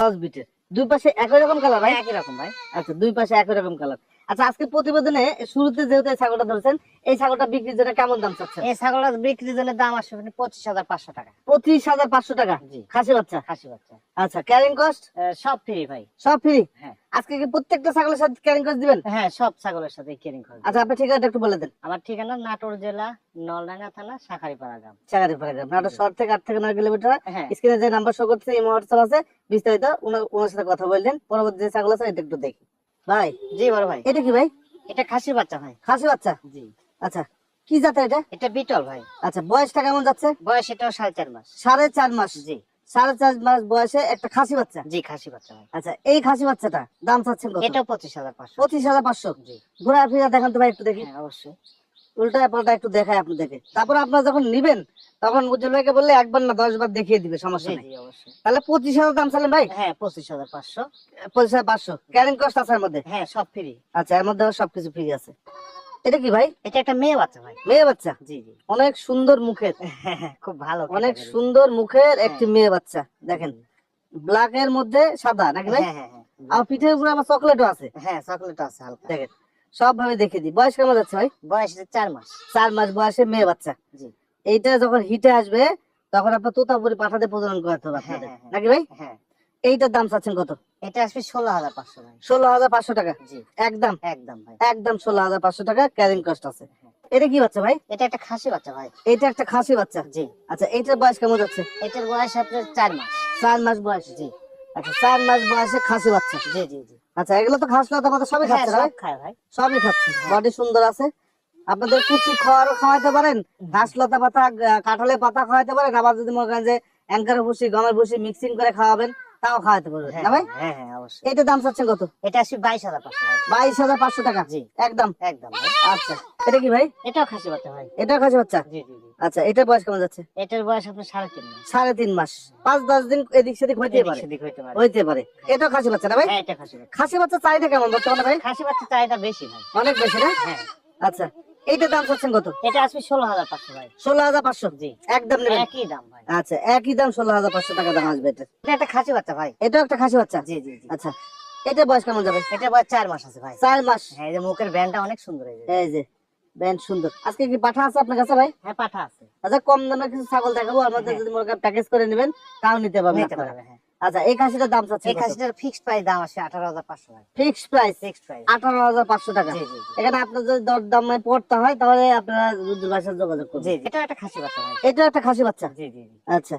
Cross বিটের দুই পাশে একই রকম কালার ভাই? একই রকম ভাই। আচ্ছা দুই পাশে একই রকম কালার আচ্ছা আজকে প্রতিবেদনে শুরুতে যেহেতু এই ছাগলটা ধরেছেন এই ছাগলটা বিক্রির জন্য কেমন দাম চাচ্ছেন? এই ছাগলের বিক্রির জন্য দাম আসবে পঁচিশ হাজার পাঁচশো টাকা। পঁচিশ হাজার পাঁচশো টাকা? জি। খাসি বাচ্চা? খাসি বাচ্চা। আচ্ছা ক্যারিং কস্ট সব ফ্রি ভাই। সব ফ্রি হ্যাঁ। আজকে কি প্রত্যেকটা ছাগলের সাথে ক্যারিং কস্ট দিবেন? হ্যাঁ সব ছাগলের সাথে কেরিং করবে আচ্ছা আপনি ঠিকানাটা একটু বলে দেন। আমার ঠিকানা নাটোর জেলা নলডাঙ্গা থানা শাখারিপাড়া গ্রাম। চাকারি পাড়া গ্রাম। নাটোর শহর থেকে আট থেকে নয় কিলোমিটার। হ্যাঁ। স্ক্রিনে যে নাম্বার শো করছে এই হোয়াটসঅ্যাপ আছে বিস্তারিত ওনার ওনার সাথে কথা বললেন। পরবর্তী যে ছাগল আছে এটা একটু দেখি। ভাই? জি বড় ভাই। এটা কি ভাই? এটা খাসির বাচ্চা ভাই। খাসি বাচ্চা? জি। আচ্ছা কি জাতের এটা? এটা বিটল ভাই। আচ্ছা বয়সটা কেমন যাচ্ছে? বয়স এটাও সাড়ে চার মাস। সাড়ে চার মাস? জি। সাড়ে চার মাস বয়সে একটা খাসি বাচ্চা? জি খাসি বাচ্চা ভাই। আচ্ছা এই খাসি বাচ্চাটা দাম চাচ্ছেন কত? এটাও পঁচিশ হাজার পাঁচশো। পঁচিশ হাজার পাঁচশো। জি। ঘোরা ফিরা দেখান তো ভাই একটু দেখি। হ্যাঁ অবশ্যই। উল্টা পাল্টা একটু দেখায় আপনি দেখে তারপর আপনারা যখন নিবেন তখন উজ্জ্বল ভাইকে বললে একবার না দশ বার দেখিয়ে দিবে সমস্যা নেই। তাহলে পঁচিশ হাজার দাম চালেন ভাই? হ্যাঁ পঁচিশ হাজার পাঁচশো। পঁচিশ হাজার পাঁচশো। ক্যারিং কস্ট আছে এর মধ্যে? হ্যাঁ সব ফ্রি আচ্ছা এর মধ্যে সবকিছু ফ্রি আছে। এটা কি ভাই? এটা একটা মেয়ে বাচ্চা ভাই। মেয়ে বাচ্চা? জি জি। অনেক সুন্দর মুখের। খুব ভালো অনেক সুন্দর মুখের একটি হ্যাঁ। মেয়ে বাচ্চা দেখেন। ব্ল্যাক এর মধ্যে সাদা নাকি ভাই? হ্যাঁ হ্যাঁ হ্যাঁ। আর পিঠের উপরে আবার চকলেটও আছে। হ্যাঁ চকলেট আছে হালকা। দেখেন। সব ভাবে দেখে দিই। বয়স কেমন যাচ্ছে ভাই? বয়স চার মাস। চার মাস বয়সে মেয়ে বাচ্চা। জি। এইটা যখন হিটে আসবে তখন আপনার তোতাপুরি পাঠাতে প্রজনন করাতে হবে হ্যাঁ, আপনাদের। হ্যাঁ, হ্যাঁ। নাকি ভাই? হ্যাঁ। এইটার দাম চাচ্ছেন কত? এটা আসবে ষোলো হাজার পাঁচশো ষোলো হাজার পাঁচশো টাকা? একদম? একদম ভাই। একদম ষোলো হাজার পাঁচশো টাকা ক্যারিং কস্ট আছে। এটা কি বাচ্চা ভাই? এটা একটা খাসি বাচ্চা ভাই। এইটা একটা খাসি বাচ্চা? জি। আচ্ছা এইটার বয়স কেমন যাচ্ছে? এটার বয়স আপনার চার মাস। চার মাস বয়স। জি। আচ্ছা চার মাস বয়সে খাসি বাচ্চা। জি জি জি। আচ্ছা এগুলো তো ঘাস লতা পাতা সবই হ্যাঁ, খাচ্ছে ভাই? খায় ভাই। সবই খাচ্ছে বডি সুন্দর আছে। আপনাদের কুচি খাওয়ারও খাওয়াইতে পারেন ঘাস লতা পাতা কাঁঠালের পাতা খাওয়াইতে পারেন আবার যদি মনে করেন যে অ্যাঙ্কার ভুসি গমের ভুসি মিক্সিং করে খাওয়াবেন তাও খাওয়াতে পারবেন হ্যাঁ না ভাই? হ্যাঁ হ্যাঁ অবশ্যই। এইটার দাম চাচ্ছেন কত? এটা আসবে বাইশ হাজার পাঁচশো বাইশ হাজার পাঁচশো টাকা? জি। একদম? একদম। আচ্ছা। এটা কি ভাই? এটাও খাসি বাচ্চা ভাই। এটা খাসি বাচ্চা? জি জি জি। আচ্ছা এটার বয়স কেমন যাচ্ছে? এটার বয়স আপনার সাড়ে তিন মাস। সাড়ে তিন মাস। পাঁচ দশ দিন এদিক সেদিক হইতে পারে। হইতে পারে। এটাও খাসি বাচ্চা না ভাই? হ্যাঁ এটা খাসি বাচ্চা। চাহিদা কেমন বর্তমানে ভাই? খাসি বাচ্চা চাহিদা বেশি ভাই। অনেক বেশি না? আচ্ছা। দাম চাচ্ছেন কত? এটা আসবে ষোলো হাজার পাঁচশো ভাই। ষোলো হাজার পাঁচশো? জি। একদম একই দাম ভাই। আচ্ছা একই দাম ষোলো হাজার পাঁচশো টাকা দাম আসবে এটা। এটা একটা খাসি বাচ্চা ভাই। এটাও একটা খাসি বাচ্চা? জি জি জি। আচ্ছা এটা বয়স কেমন যাবে? এটা বয়স চার মাস আছে ভাই। চার মাস? হ্যাঁ এই যে মুখের ব্যান্ডটা অনেক সুন্দর এই যে এই যে ব্যান্ড সুন্দর। আজকে কি পাঠা আছে আপনার কাছে ভাই? হ্যাঁ পাঠা আছে। আচ্ছা কম দামে কিছু ছাগল দেখাবো। আমাদের যদি মনে করেন প্যাকেজ করে নেবেন তাও নিতে পারবেন আপনারা। হ্যাঁ আচ্ছা এই খাসিটার দাম চাচ্ছে এই খাসিটার ফিক্সড প্রাইস দাম আসে আঠারো হাজার পাঁচশো ভাই ফিক্সড প্রাইস ফিক্সড প্রাইস আঠারো হাজার পাঁচশো টাকা। এখানে আপনার যদি দর দামে পড়তে হয় তাহলে আপনারা রুদ্র যোগাযোগ জি। এটা একটা খাসি বাচ্চা এটা একটা খাসি বাচ্চা? জি জি আচ্ছা।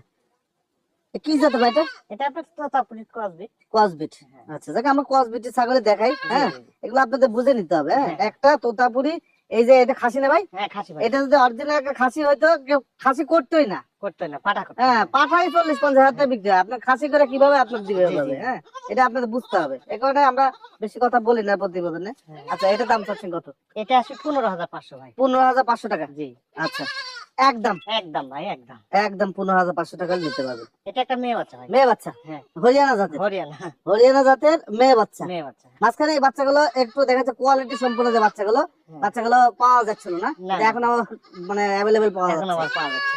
কি জাতের ভাই এটা? এটা আপনার তোতাপুরি ক্রসবিট কসবিট আচ্ছা যাকে আমরা কসবিটের ছাগলে দেখাই হ্যাঁ? এগুলো আপনাদের বুঝে নিতে হবে হ্যাঁ? হ্যাঁ। একটা তোতাপুরি এই যে এটা খাসি না ভাই? হ্যাঁ খাসি ভাই। এটা যদি অরিজিনাল খাসি হয়তো কেউ খাসি করতোই না। হ্যাঁ। চল্লিশ পঞ্চাশ হাজার টাকা বিক্রি হয়। আপনার খাসি করে কীভাবে আপনার দিবে। হ্যাঁ? এটা আপনাদের বুঝতে হবে। এ কারণে আমরা বেশি কথা বলি না প্রতিবেদনে। হ্যাঁ। আচ্ছা এটা দাম চাচ্ছেন কত? এটা পনেরো হাজার পাঁচশো ভাই। পনেরো হাজার পাঁচশো টাকা। জি। আচ্ছা। একদম। একদম ভাই একদম। একদম পনেরো হাজার পাঁচশো টাকা নিতে পারবে। এটা একটা মেয়ে বাচ্চা ভাই। মেয়ে বাচ্চা? হ্যাঁ। হরিয়ানা জাতের? হরিয়ানা। হরিয়ানা জাতের মেয়ে বাচ্চা? মেয়ে বাচ্চা। মাঝখানে এই বাচ্চাগুলো একটু দেখা যাচ্ছে কোয়ালিটি সম্পূর্ণ যে বাচ্চাগুলো হ্যাঁ। বাচ্চাগুলো পাওয়া যাচ্ছিল না এখন আবার মানে অ্যাভেলেবেল পাওয়া যাচ্ছে।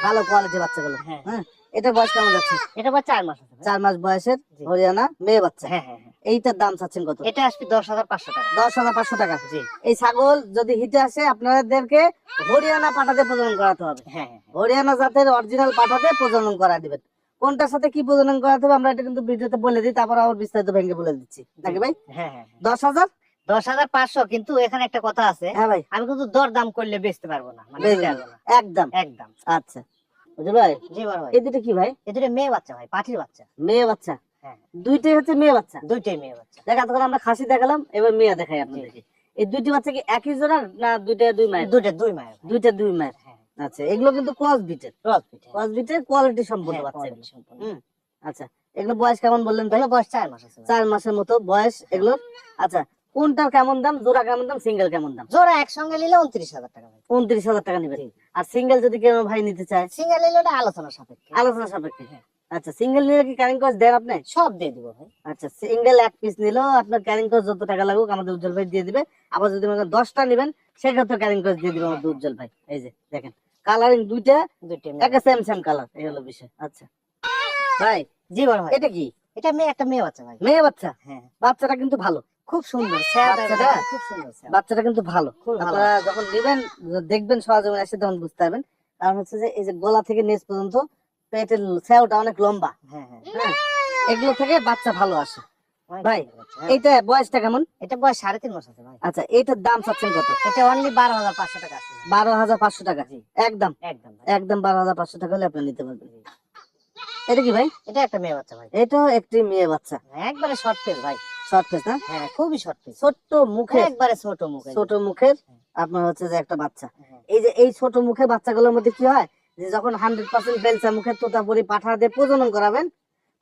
ভালো কোয়ালিটি বাচ্চাগুলো হ্যাঁ। হ্যাঁ? এটা বয়স কেমন যাচ্ছে? এটা চার মাস চার মাস বয়সের হরিয়ানা মেয়ে বাচ্চা। হ্যাঁ হ্যাঁ। এইটার দাম চাচ্ছেন কত? এটা আসবে দশ হাজার পাঁচশো টাকা। দশ হাজার পাঁচশো টাকা। জি। এই ছাগল যদি হিটে আসে আপনাদেরকে হরিয়ানা পাঠাতে প্রজনন করাতে হবে। হ্যাঁ হ্যাঁ। হরিয়ানা জাতের অরিজিনাল পাঠাতে প্রজনন করা দিবেন। কোনটার সাথে কি প্রজনন করাতে হবে আমরা এটা কিন্তু ভিডিওতে বলে দিই তারপর আবার বিস্তারিত ভেঙে বলে দিচ্ছি। নাকি ভাই? হ্যাঁ হ্যাঁ দশ হাজার? দশ হাজার পাঁচশো কিন্তু এখানে একটা কথা আছে। হ্যাঁ ভাই। আমি কিন্তু দর দাম করলে বেচতে পারব না মানে। একদম। একদম। আচ্ছা। বুঝলি ভাই? জি ভাই। এই দুটো কি ভাই? এ দুটো মেয়ে বাচ্চা ভাই পাঠির বাচ্চা। মেয়ে বাচ্চা? হ্যাঁ দুইটাই হচ্ছে মেয়ে বাচ্চা। দুইটাই মেয়ে বাচ্চা। দেখ এতক্ষণ আমরা খাসি দেখালাম এবার মেয়ে দেখাই আপনাদেরকে। এই দুইটি বাচ্চা কি একই জোড়া না দুইটা দুই মায়ের? দুইটা দুই মায়ের। দুইটা দুই মায়ের। হ্যাঁ। আচ্ছা এগুলো কিন্তু ক্রস বিটের ক্রস পিঠে ক্রস বিটের কোয়ালিটি সম্পূর্ণ হ্যাঁ, বাচ্চা আচ্ছা এগুলো বয়স কেমন বললেন ভাই? এগুলো বয়স চার মাস। চার মাসের মতো বয়স এগুলো। আচ্ছা কোনটার কেমন দাম? জোড়া কেমন দাম? সিঙ্গেল কেমন দাম? জোড়া একসঙ্গে নিলে উনত্রিশ হাজার টাকা উনত্রিশ হাজার টাকা নেবেন। আর সিঙ্গেল যদি কেউ ভাই নিতে চায়? সিঙ্গেল নিলে ওটা আলোচনা সাপেক্ষে। আলোচনা সাপেক্ষে আচ্ছা সিঙ্গেল নিলে কি ক্যারিং কস্ট দেন আপনি? সব দিয়ে দিব ভাই। আচ্ছা সিঙ্গেল এক পিস নিলেও আপনার ক্যারিং কস্ট যত টাকা লাগুক আমাদের উজ্জ্বল ভাই দিয়ে দিবে। আবার যদি মনে দশটা নেবেন সেক্ষেত্রে ক্যারিং কস্ট দিয়ে দিবে আমাদের উজ্জ্বল ভাই। এই যে দেখেন কালারিং দুইটা দুইটা একটা সেম সেম কালার এই হলো বিষয়। আচ্ছা ভাই জি বড় ভাই। এটা কি? এটা মেয়ে একটা মেয়ে বাচ্চা ভাই। মেয়ে বাচ্চা? হ্যাঁ। বাচ্চাটা কিন্তু ভালো। খুব সুন্দর স্যার বাচ্চাটা? খুব সুন্দর বাচ্চাটা কিন্তু ভালো। আপনারা যখন নেবেন দেখবেন সহজে এসে তখন বুঝতে পারবেন। কারণ হচ্ছে যে এই যে গলা থেকে নিচ পর্যন্ত পেটের অনেক লম্বা। হ্যাঁ হ্যাঁ। হ্যাঁ এগুলো থেকে বাচ্চা ভালো আসে। ভাই। এইটা বয়সটা কেমন? এটা বয়স সাড়ে তিন মাস আছে ভাই। আচ্ছা এইটার দাম চাচ্ছেন কত? এটা অনলি বারো হাজার পাঁচশো টাকা বারো হাজার পাঁচশো টাকা? একদম? একদম একদম বারো হাজার পাঁচশো টাকা হলে আপনি নিতে পারবেন। এটা কি ভাই? এটা একটা মেয়ে বাচ্চা ভাই। এটাও একটি মেয়ে বাচ্চা। একবারে শর্ট পেস ভাই। শর্ট ফেস না? হ্যাঁ খুবই শর্ট পেস ছোট্ট মুখে একবারে ছোট মুখ ছোট মুখের আপনার হচ্ছে যে একটা বাচ্চা। এই যে এই ছোট মুখে বাচ্চাগুলোর মধ্যে কি হয়? যখন হান্ড্রেড পার্সেন্ট বেলচা মুখের তোতাপুরি পাঠা দিয়ে প্রজনন করাবেন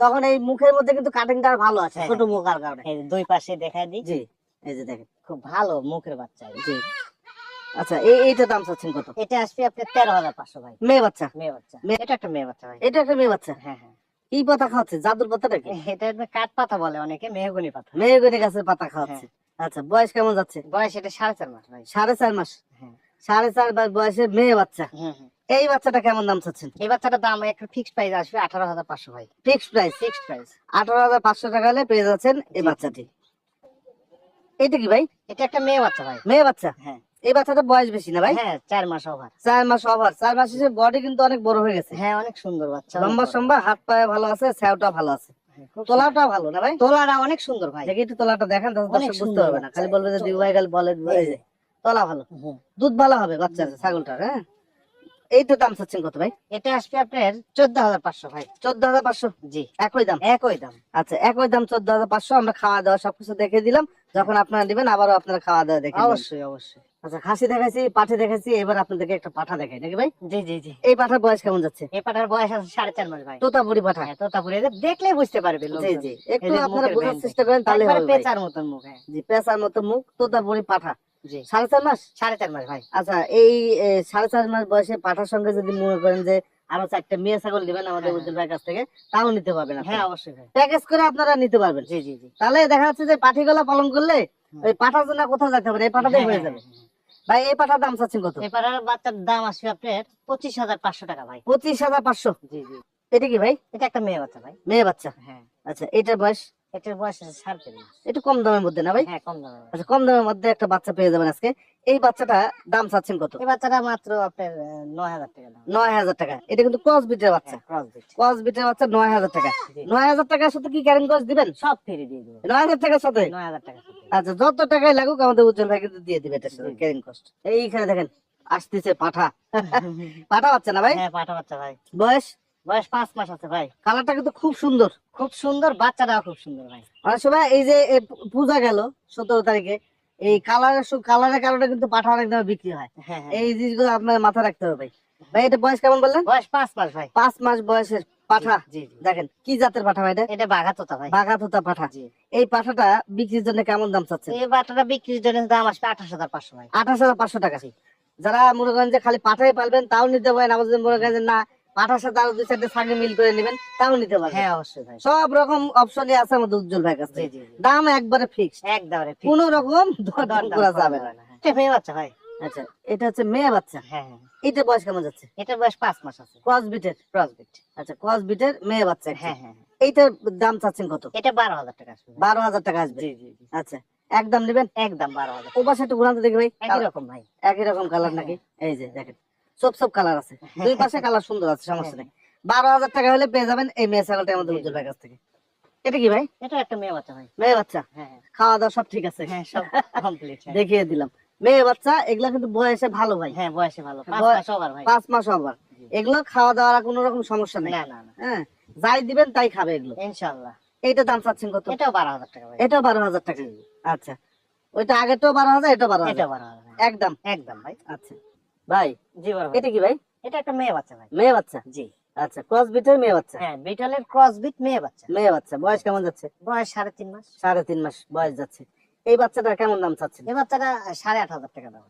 তখন এই মুখের মধ্যে কিন্তু কাটিংটা ভালো আছে হ্যাঁ, ছোট হ্যাঁ। মুখ আর কারণে। এই দুই পাশে দেখাই দিই। জি। এই যে দেখেন খুব ভালো মুখের বাচ্চা জি। আচ্ছা এই এইটা দাম চাচ্ছেন কত? এটা আসবে আপনার তেরো হাজার পাঁচশো ভাই। মেয়ে বাচ্চা? মেয়ে বাচ্চা। এটা একটা মেয়ে বাচ্চা ভাই। এটা একটা মেয়ে বাচ্চা? হ্যাঁ হ্যাঁ। কি পাতা খাওয়াচ্ছে? জাদুর পাতাটা কি এটা কাঠ পাতা বলে অনেকে মেহগুনি পাতা। মেয়েগুনি গাছের পাতা খাওয়াচ্ছে। আচ্ছা বয়স কেমন যাচ্ছে? বয়স এটা সাড়ে চার মাস ভাই। সাড়ে চার মাস? হ্যাঁ। সাড়ে চার মাস বয়সের মেয়ে বাচ্চা। হুম, হুম। এই বাচ্চাটা কেমন দাম চাচ্ছেন? এই বাচ্চাটার দাম একটা ফিক্সড প্রাইস আসবে আঠারো হাজার পাঁচশো ভাই। ফিক্সড প্রাইস ফিক্সড প্রাইস আঠারো হাজার পাঁচশো টাকা হলে পেয়ে যাচ্ছেন এই বাচ্চাটি। এটা কি ভাই? এটা একটা মেয়ে বাচ্চা ভাই। মেয়ে বাচ্চা? হ্যাঁ। এই বাচ্চাটা বয়স বেশি না ভাই? হ্যাঁ চার মাস ওভার চার মাস ওভার চার মাস হিসেবে বডি কিন্তু অনেক বড় হয়ে গেছে। হ্যাঁ অনেক সুন্দর বাচ্চা লম্বা সম্বা হাত পায়ে ভালো আছে স্যাওটা ভালো আছে। তোলাটা ভালো না ভাই? তোলাটা অনেক সুন্দর ভাই। দেখি একটু তোলাটা দেখেন তাহলে অনেক দর্শক বুঝতে পারবে না। খালি বলবে যে ভাই বলে তোলা ভালো। দুধ ভালো হবে বাচ্চার ছাগলটার হ্যাঁ? এইটা দাম চাচ্ছেন কত ভাই? এটা আসবে আপনার চোদ্দ হাজার পাঁচশো ভাই। চোদ্দ হাজার পাঁচশো? জি। একই দাম? একই দাম। আচ্ছা একই দাম চোদ্দ হাজার পাঁচশো। আমরা খাওয়া দাওয়া সবকিছু দেখে দিলাম। যখন আপনারা দিবেন আবারও আপনারা খাওয়া দাওয়া দেখে অবশ্যই অবশ্যই। আচ্ছা খাসি দেখাইছি পাঠি দেখাইছি এবার আপনাদেরকে একটা পাঠা দেখাই নাকি ভাই? জি জি জি। এই পাঠার বয়স কেমন যাচ্ছে? এই পাটার বয়স আছে সাড়ে চার মাস ভাই। তোতাপুরি পাঠা? হ্যাঁ তোতাপুরি। বুঝতে পারবে জি জি। একটু আপনারা বোঝার চেষ্টা করেন তাহলে। পেঁচার মতন মুখ হ্যাঁ। জি পেঁচার মতো মুখ তোতাপুরি পাঠা। সাড়ে চার মাস? সাড়ে চার মাস ভাই। আচ্ছা এই সাড়ে চার মাস বয়সে পাঠার সঙ্গে যদি মনে করেন যে আরও চারটা মেয়ে ছাগল দিবেন আমাদের হ্যাঁ, উজ্জ্বল ভাইয়ের কাছ থেকে তাও নিতে পারবেন হ্যাঁ অবশ্যই ভাই। প্যাকেজ করে আপনারা নিতে পারবেন। জি জি জি। তাহলে দেখা যাচ্ছে যে পাঠিগুলা পালন করলে ওই পাঠার জন্য কোথাও যেতে হবে এই পাঠাতেই হ্যাঁ, হয়ে যাবে। ভাই এই পাঠার দাম চাচ্ছেন কত? এই পাটার বাচ্চার দাম আসবে আপনার পঁচিশ হাজার পাঁচশো টাকা ভাই। পঁচিশ হাজার পাঁচশো? জি জি। এটা কি ভাই? এটা একটা মেয়ে বাচ্চা ভাই। মেয়ে বাচ্চা? হ্যাঁ। আচ্ছা এটার বয়স? এটার বয়স আছে সাড়ে তিন একটু কম দামের মধ্যে না ভাই? হ্যাঁ কম দামে আচ্ছা কম দামের মধ্যে একটা বাচ্চা পেয়ে যাবেন আজকে। এই বাচ্চাটা দাম চাচ্ছেন কত? এই বাচ্চাটা মাত্র আপনার নয় হাজার টাকা নয় হাজার টাকা। এটা কিন্তু ক্রস বিটের বাচ্চা। ক্রস বিটের বাচ্চা নয় হাজার টাকা। নয় হাজার টাকার সাথে কি ক্যারেন ক্রস দিবেন? সব ফ্রি দিয়ে দেবো। নয় হাজার টাকার সাথে? নয় হাজার টাকা আচ্ছা যত টাকাই লাগুক আমাদের উজ্জ্বল ভাই কিন্তু দিয়ে দিবে এটার সাথে জি। কস্ট এইখানে দেখেন আসতেছে পাঠা। পাঠা বাচ্চা না ভাই? হ্যাঁ পাঠা বাচ্চা ভাই। বয়স? বয়স পাঁচ মাস আছে ভাই। কালারটা কিন্তু খুব সুন্দর। খুব সুন্দর বাচ্চাটাও খুব সুন্দর ভাই। অনেক সময় এই যে পূজা গেল সতেরো তারিখে এই কালারের কালারের কারণে কিন্তু পাঠা অনেক দামে বিক্রি হয়। হ্যাঁ হ্যাঁ। এই জিনিসগুলো আপনার মাথা রাখতে হবে ভাই। ভাই এটা বয়স কেমন বললেন? বয়স পাঁচ মাস ভাই। পাঁচ মাস বয়সের পাঠা। দেখেন কি জাতের পাঠা ভাই এটা? এটা বাঘা তোতা ভাই। বাঘা তোতা পাঠা। জি। এই পাঠাটা বিক্রির জন্য কেমন দাম চাচ্ছেন? এই বাচ্চাটা বিক্রির জন্য দাম আসবে আঠাশ হাজার পাঁচশো ভাই। আঠাশ হাজার পাঁচশো টাকা। যারা মনে করেন যে খালি পাঠাই পালবেন তাও নিতে পারেন। যদি মনে করেন না পাঠার সাথে আরও দুই চারটে সাগে মিল করে নেবেন তাও নিতে পারবেন। হ্যাঁ অবশ্যই ভাই। সব রকম অপশনই আছে আমাদের উজ্জ্বল ভাই কাছে জি জি জি। দাম একবারে ফিক্স একদমে কোন রকম দরদাম করা যাবে না। মেয়ে বাচ্চা ভাই। আচ্ছা এটা হচ্ছে মেয়ে বাচ্চা? হ্যাঁ হ্যাঁ। এটা বয়স কেমন যাচ্ছে? এটার বয়স পাঁচ মাস আছে। ক্রস বিটের আচ্ছা ক্রস মেয়ে বাচ্চা হ্যাঁ হ্যাঁ হ্যাঁ। এইটার দাম চাচ্ছেন কত? এটা বারো হাজার টাকা আসবে। বারো হাজার টাকা আসবে। জি জি জি। আচ্ছা একদম নেবেন? একদম বারো হাজার। ও পাশে একটু ঘুরাতে দেখি ভাই। একই রকম ভাই। একই রকম কালার নাকি? এই যে দেখেন। সব সব কালার আছে। দুই পাশে কালার সুন্দর আছে সমস্যা নেই। বারো হাজার টাকা হলে পেয়ে যাবেন এই মেয়ে ছাগলটা আমাদের উজ্জ্বল। ভাই কাছ থেকে। এটা কি ভাই? এটা একটা মেয়ে বাচ্চা ভাই। মেয়ে বাচ্চা? হ্যাঁ হ্যাঁ। খাওয়া দাওয়া সব ঠিক আছে? হ্যাঁ সব কমপ্লিট দেখিয়ে দিলাম। মেয়ে বাচ্চা এগুলা কিন্তু বয়সে ভালো ভাই। হ্যাঁ বয়সে ভালো। পাঁচ মাস ওভার এগুলো খাওয়া দাওয়ার কোনো রকম সমস্যা নেই। না না হ্যাঁ যাই দিবেন তাই খাবে এগুলো। ইনশাআল্লাহ। এইটা দাম চাচ্ছেন কত? এটাও বারো হাজার টাকা ভাই। এটাও বারো হাজার টাকা। আচ্ছা। ওইটা আগেরটাও বারো হাজার এটাও বারো এটা হাজার বারো হাজার হ্যাঁ। একদম। একদম ভাই। আচ্ছা। ভাই? জি ভাই। এটা কি ভাই? এটা একটা মেয়ে বাচ্চা ভাই। মেয়ে বাচ্চা? জি। আচ্ছা ক্রস বিটের মেয়ে বাচ্চা? হ্যাঁ বিটলের ক্রস বিট মেয়ে বাচ্চা। মেয়ে বাচ্চা বয়স কেমন যাচ্ছে? বয়স সাড়ে তিন মাস। সাড়ে তিন মাস বয়স যাচ্ছে। এই বাচ্চাটা কেমন দাম চাচ্ছে এই বাচ্চাটা সাড়ে আট হাজার টাকা দাম।